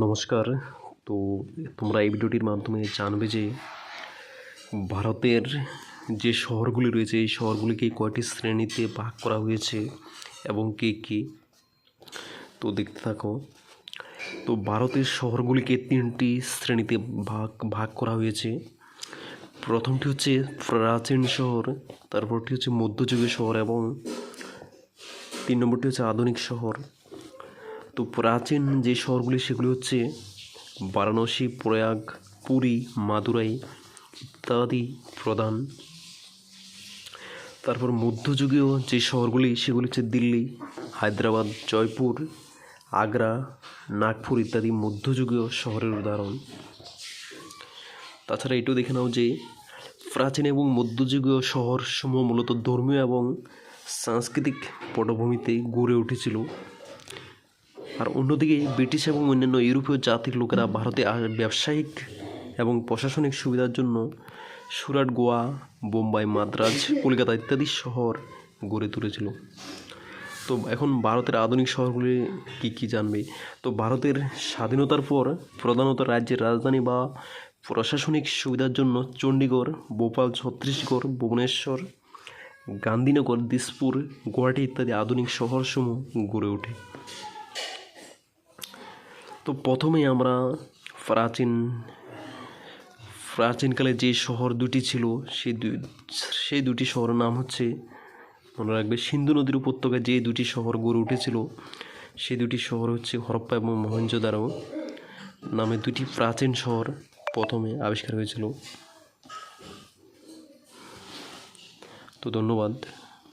নমস্কার। তো তোমরা এই ভিডিওটির মাধ্যমে জানবে যে ভারতের যে শহরগুলি রয়েছে, এই শহরগুলিকে কয়টি শ্রেণীতে ভাগ করা হয়েছে এবং কে কী? তো দেখতে থাকো। তো ভারতের শহরগুলিকে তিনটি শ্রেণীতে ভাগ ভাগ করা হয়েছে। প্রথমটি হচ্ছে প্রাচীন শহর, তারপরটি হচ্ছে মধ্যযুগীয় শহর এবং তিন নম্বরটি হচ্ছে আধুনিক শহর। তো প্রাচীন যে শহরগুলি, সেগুলি হচ্ছে বারাণসী, প্রয়াগ, পুরী, মাদুরাই ইত্যাদি প্রধান। তারপর মধ্যযুগীয় যে শহরগুলি, সেগুলি হচ্ছে দিল্লি, হায়দ্রাবাদ, জয়পুর, আগ্রা, নাগপুর ইত্যাদি মধ্যযুগীয় শহরের উদাহরণ। তাছাড়া এটাও দেখে নাও যে প্রাচীন এবং মধ্যযুগীয় শহরসমূহ মূলত ধর্মীয় এবং সাংস্কৃতিক পটভূমিতে গড়ে উঠেছিল। আর অন্যদিকে ব্রিটিশ এবং অন্যান্য ইউরোপীয় জাতির লোকেরা ভারতে ব্যবসায়িক এবং প্রশাসনিক সুবিধার জন্য সুরাট, গোয়া, বোম্বাই, মাদ্রাজ, কলকাতা ইত্যাদি শহর গড়ে তুলেছিল। তো এখন ভারতের আধুনিক শহরগুলি কী কী জানবে? তো ভারতের স্বাধীনতার পর প্রধানত রাজ্যের রাজধানী বা প্রশাসনিক সুবিধার জন্য চণ্ডীগড়, ভোপাল, ছত্তিশগড়, ভুবনেশ্বর, গান্ধীনগর, দিসপুর, গুয়াহাটি ইত্যাদি আধুনিক শহরসমূহ গড়ে ওঠে। তো প্রথমে আমরা প্রাচীন, প্রাচীনকালে যে শহর দুটি ছিল সেই দুই সেই দুটি শহরের নাম হচ্ছে, মনে রাখবে, সিন্ধু নদীর উপত্যকায় যে দুটি শহর গড়ে উঠেছিল সেই দুটি শহর হচ্ছে হরপ্পা এবং মহেঞ্জোদারো নামে দুটি প্রাচীন শহর প্রথমে আবিষ্কার হয়েছিল। তো ধন্যবাদ।